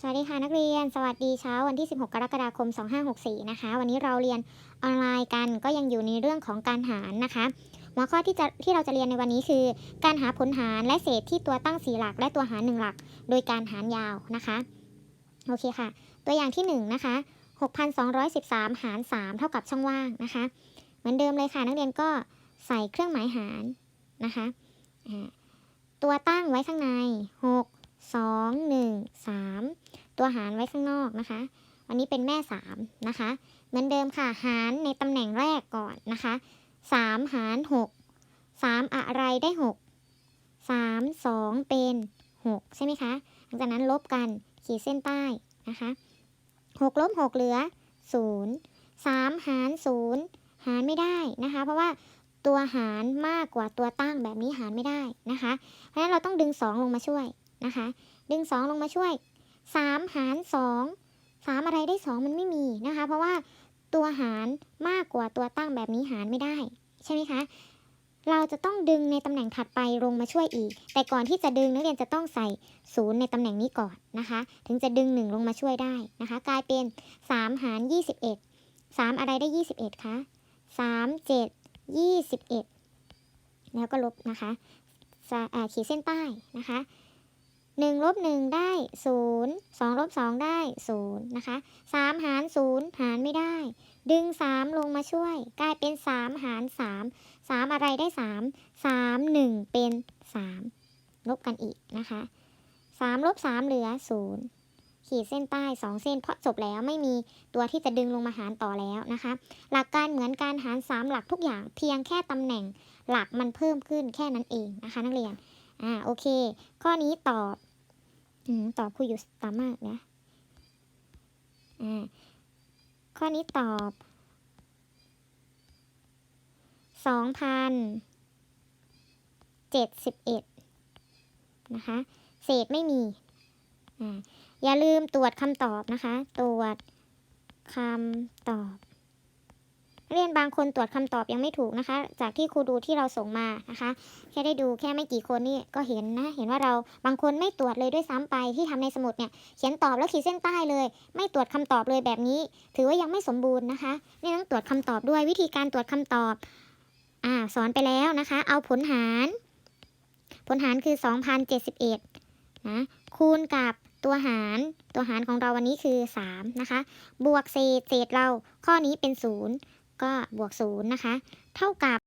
สวัสดีค่ะนักเรียน สวัสดีเช้าวันที่ 16 กรกฎาคม 2564 นะคะ วันนี้เราเรียนออนไลน์กันก็ยังอยู่ในเรื่องของการหารนะคะ หัวข้อที่จะที่เราจะเรียนในวันนี้คือ การหาผลหารและเศษที่ตัวตั้งสีหลัก และตัวหารหนึ่งหลัก โดยการหารยาวนะคะ โอเคค่ะ ตัวอย่างที่ 1 นะคะ 6,213 หาร 3 เท่ากับช่องว่างนะคะ เหมือนเดิมเลยค่ะ นักเรียนก็ใส่เครื่องหมายหารนะคะ ตัวตั้งไว้ข้างใน 6 2 1 3 ตัวหารไว้ข้างนอกนะคะ วันนี้เป็นแม่ 3 นะคะ เหมือนเดิมค่ะ หารในตำแหน่งแรกก่อนนะคะ 3 หาร 6 3 อะไรได้ 6 3 2 เป็น 6 ใช่ไหมคะ หลังจากนั้นลบกันขีดเส้นใต้นะคะ6ลบ6เหลือ 0 3 หาร 0 หารไม่ได้นะคะ เพราะว่าตัวหารมากกว่าตัวตั้งแบบนี้หารไม่ได้นะคะ เพราะฉะนั้นเราต้องดึง 2 ลงมาช่วยนะคะ ดึง 2 ลงมาช่วย 3 หาร 2 3 อะไรได้ 2 มันไม่มีนะคะ เพราะว่าตัวหารมากกว่าตัวตั้งแบบนี้หารไม่ได้ ใช่ไหมคะ เราจะต้องดึงในตำแหน่งถัดไปลงมาช่วยอีก แต่ก่อนที่จะดึงนักเรียนจะต้องใส่ศูนย์ในตำแหน่งนี้ก่อนนะคะ ถึงจะดึง 1 ลงมาช่วยได้นะคะ กลายเป็น 3 หาร 21 3 อะไรได้ 21คะ3 7 21 แล้วก็ลบนะคะะขีดเส้นใต้นะคะ 1ลบ1ได้ 0 2ลบ2ได้ 0 นะคะ 3 หาร 0 หารไม่ได้ ดึง 3 ลงมาช่วย กลายเป็น 3 หาร 3 3 อะไรได้ 3 3 1 เป็น 3 ลบกันอีกนะคะ 3 ลบ 3 เหลือ 0ขีดเส้นใต้ 2 เส้นเพราะจบแล้วไม่มีตัวที่จะดึงลงมาหารต่อแล้วนะคะ หลักการเหมือนการหาร 3 หลักทุกอย่างเพียงแค่ตำแหน่งหลักมันเพิ่มขึ้นแค่นั้นเองนะคะ นักเรียนอ่าโอเค ข้อนี้ตอบ อืมตอบคุยอยู่ตามมากนะอ่าข้อนี้ตอบสองพันเจ็ดสิบเอ็ดนะคะ เศษไม่มีอ่าอย่าลืมตรวจคำตอบนะคะ ตรวจคำตอบ เรียนบางคนตรวจคำตอบยังไม่ถูกนะคะ จากที่ครูดูที่เราส่งมานะคะ แค่ได้ดูแค่ไม่กี่คนนี่ก็เห็นนะ เห็นว่าเราบางคนไม่ตรวจเลยด้วยซ้ำไปที่ทำในสมุดเนี่ยเขียนตอบแล้วขีดเส้นใต้เลย ไม่ตรวจคำตอบเลยแบบนี้ ถือว่ายังไม่สมบูรณ์นะคะนี่ต้องตรวจคำตอบด้วยวิธีการตรวจคำตอบอ่าสอนไปแล้วนะคะ เอาผลหาร ผลหารคือ 2071นะคูณกับตัวหารตัวหารของเราวันนี้คือ 3 นะคะ บวกเศษเศษเราข้อนี้เป็น 0 ก็บวก0นะคะ เท่ากับ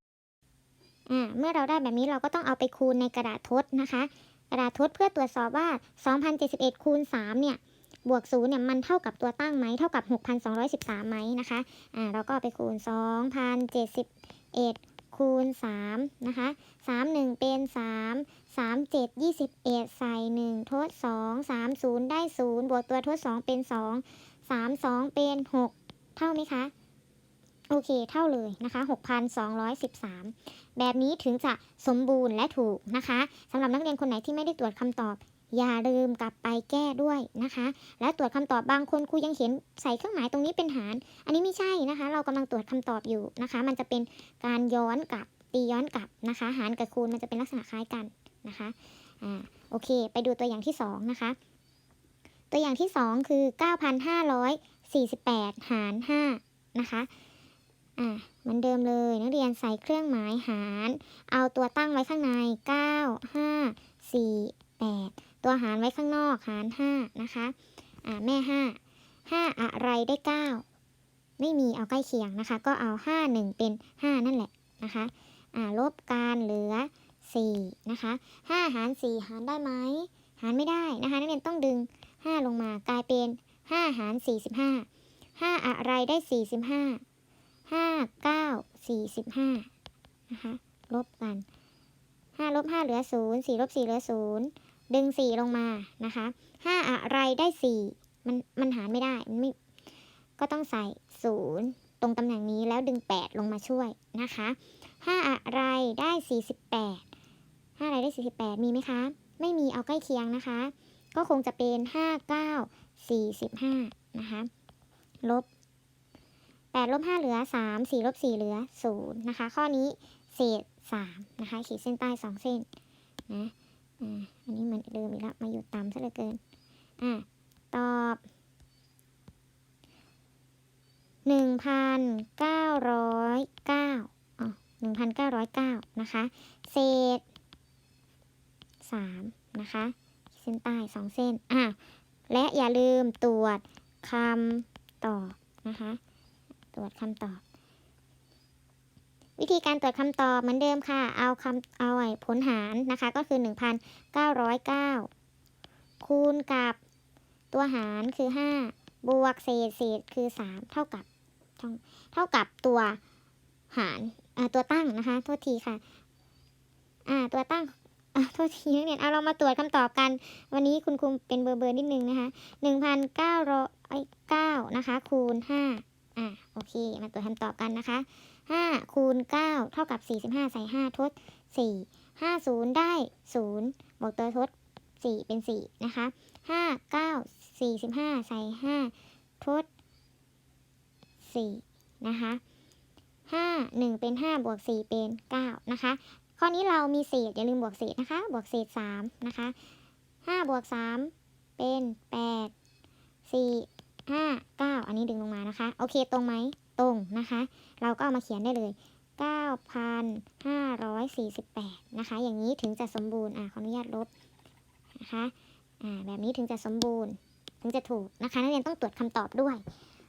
อ่าเมื่อเราได้แบบนี้เราก็ต้องเอาไปคูณในกระดาษทดนะคะ กระดาษทดเพื่อตรวจสอบว่า 2071คูณ3เนี่ยบวก0เนี่ยมันเท่ากับตัวตั้งไหมเท่ากับ 6,213ไหมนะคะอ่าเราก็ไปคูณ 2,071 คูณ3นะคะ 3 1 เป็น 3 3 7 21 ใส่ 1 ทด 2 3 0 ได้ 0 บวกตัวทด 2 เป็น 2 3 2 เป็น 6 เท่าไหมคะ โอเค เท่าเลยนะคะ 6,213 แบบนี้ถึงจะสมบูรณ์และถูกนะคะสำหรับนักเรียนคนไหนที่ไม่ได้ตรวจคำตอบ อย่าลืมกลับไปแก้ด้วยนะคะ และตรวจคำตอบบางคนครูยังเห็นใส่เครื่องหมายตรงนี้เป็นหาร อันนี้ไม่ใช่นะคะ เรากำลังตรวจคำตอบอยู่นะคะ มันจะเป็นการย้อนกลับตีย้อนกลับนะคะ หารกับคูณมันจะเป็นลักษณะคล้ายกันนะคะอ่าโอเค ไปดูตัวอย่างที่สองนะคะ ตัวอย่างที่สองคือ 9,548 หาร 5 นะคะ อ่าเหมือนเดิมเลยนักเรียนใส่เครื่องหมายหาร เอาตัวตั้งไว้ข้างใน 9 5 4 8 ตัวหารไว้ข้างนอกหาร 5 นะคะอ่าแม่ 5 5 อะไรได้ 9 ไม่มีเอาใกล้เคียงนะคะ ก็เอา 5 1 เป็น 5 นั่นแหละนะคะอ่าลบกันเหลือ 4 นะคะ 5 หาร 4 หารได้ไหม หารไม่ได้นะคะนักเรียนต้องดึง 5 ลงมากลายเป็น 5 หาร 45 5 อะไรได้ 45 ห้าเก้าสี่สิบห้านะคะลบกันห้าลบห้าเหลือศูนย์สี่ลบสี่เหลือศูนย์ดึงสี่ลงมานะคะห้าอะไรได้สี่มันมันหารไม่ได้มันไม่ก็ต้องใส่ศูนย์ตรงตำแหน่งนี้แล้วดึงแปดลงมาช่วยนะคะห้าอะไรได้สี่สิบแปดห้าอะไรได้สี่สิบแปดมีไหมคะ ไม่มีเอาใกล้เคียงนะคะ ก็คงจะเป็นห้าเก้าสี่สิบห้านะคะลบ 8ลบ5เหลือ 3 4ลบ4เหลือ 0 นะคะ ข้อนี้เศษ 3 นะคะ ขีดเส้นใต้ 2 เส้นนะอ่าอันนี้เหมือนเดิมอีกแล้วมาอยู่ต่ำซะเหลือเกินอ่าตอบหนึ่งพันเก้าร้อยเก้าอ๋อหนึ่งพันเก้าร้อยเก้านะคะ เศษสามนะคะ เส้นใต้สองเส้นอะและอย่าลืมตรวจคำตอบนะคะ ตรวจคำตอบ วิธีการตรวจคำตอบเหมือนเดิมค่ะ เอาคำเอาไอ้ผลหารนะคะ ก็คือ 1,909 คูณกับตัวหารคือ 5 บวกเศษเศษคือ 3 เท่ากับเท่ากับตัวหารตัวตั้งนะคะ โทษทีค่ะ อ่า ตัวตั้งโทษทีนักเรียนเอาเรามาตรวจคำตอบกัน วันนี้คุณครูเป็นเบอร์เบอร์นิดนึงนะคะหนึ่งพันเก้าร้อยเก้านะคะ คูณห้า อะโอเค มาตรวจคำตอบกันนะคะห้าคูณเก้าเท่ากับสี่สิบห้าใส่ห้าทดสี่ห้าศูนย์ได้ศูนย์บวกตัวทดสี่เป็นสี่นะคะห้าเก้าสี่สิบห้าใส่ห้าทดสี่นะคะห้าหนึ่งเป็นห้าบวกสี่เป็นเก้านะคะ ข้อนี้เรามีเศษอย่าลืมบวกเศษนะคะ บวกเศษสามนะคะห้าบวกสามเป็นแป ห้าเก้าอันนี้ดึงลงมานะคะ โอเคตรงไหมตรงนะคะ เราก็เอามาเขียนได้เลยเก้าพันห้าร้อยสี่สิบแปดนะคะ อย่างนี้ถึงจะสมบูรณ์อ่าขออนุญาตลบนะคะอ่าแบบนี้ถึงจะสมบูรณ์ ถึงจะถูกนะคะ นักเรียนต้องตรวจคำตอบด้วย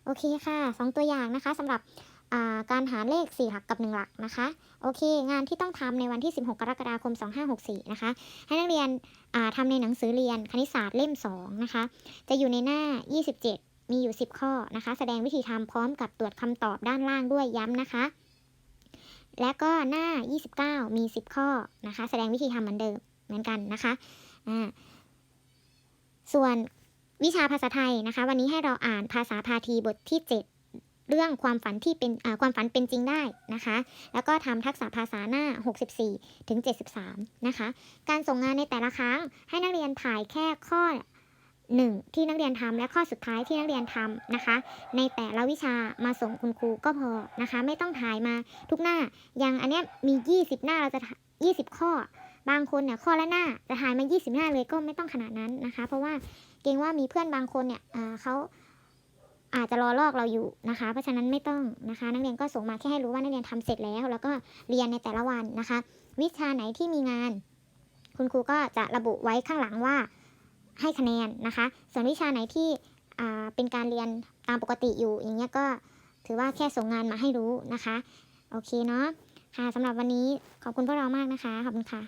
โอเคค่ะสองตัวอย่างนะคะสำหรับอ่าการหาเลข 4 หลักกับ 1 หลักนะคะ โอเค งานที่ต้องทำในวันที่ 16 กรกฎาคม 2564 นะคะ ให้นักเรียนอ่าทำในหนังสือเรียนคณิตศาสตร์เล่ม 2 นะคะ จะอยู่ในหน้า 27 มีอยู่ 10 ข้อนะคะ แสดงวิธีทำพร้อมกับตรวจคำตอบด้านล่างด้วยย้ำนะคะ และก็หน้า 29 มี 10 ข้อนะคะ แสดงวิธีทำเหมือนเดิมเหมือนกันนะคะอ่าส่วนวิชาภาษาไทยนะคะ วันนี้ให้เราอ่านภาษาพาทีบทที่ 7 เรื่องความฝันที่เป็นความฝันเป็นจริงได้นะคะ แล้วก็ทำทักษะภาษาหน้า 64 ถึง 73 นะคะ การส่งงานในแต่ละครั้งให้นักเรียนถ่ายแค่ข้อ 1 ที่นักเรียนทำและข้อสุดท้ายที่นักเรียนทำนะคะ ในแต่ละวิชามาส่งคุณครูก็พอนะคะ ไม่ต้องถ่ายมาทุกหน้าอย่างอันเนี้ยมี 20 หน้าเราจะถ่าย20 ข้อ บางคนเนี่ยข้อละหน้าจะถ่ายมา 20 หน้าเลยก็ไม่ต้องขนาดนั้นนะคะ เพราะว่าเกรงว่ามีเพื่อนบางคนเนี่ยเขาอาจจะรอลอกเราอยู่นะคะ เพราะฉะนั้นไม่ต้องนะคะ นักเรียนก็ส่งมาแค่ให้รู้ว่านักเรียนทำเสร็จแล้ว แล้วก็เรียนในแต่ละวันนะคะ วิชาไหนที่มีงาน คุณครูก็จะระบุไว้ข้างหลังว่า ให้คะแนนนะคะ ส่วนวิชาไหนที่อ่าเป็นการเรียนตามปกติอยู่อย่างเงี้ยก็ถือว่าแค่ส่งงานมาให้รู้นะคะ โอเคเนาะค่ะสำหรับวันนี้ขอบคุณพวกเรามากนะคะ ขอบคุณค่ะ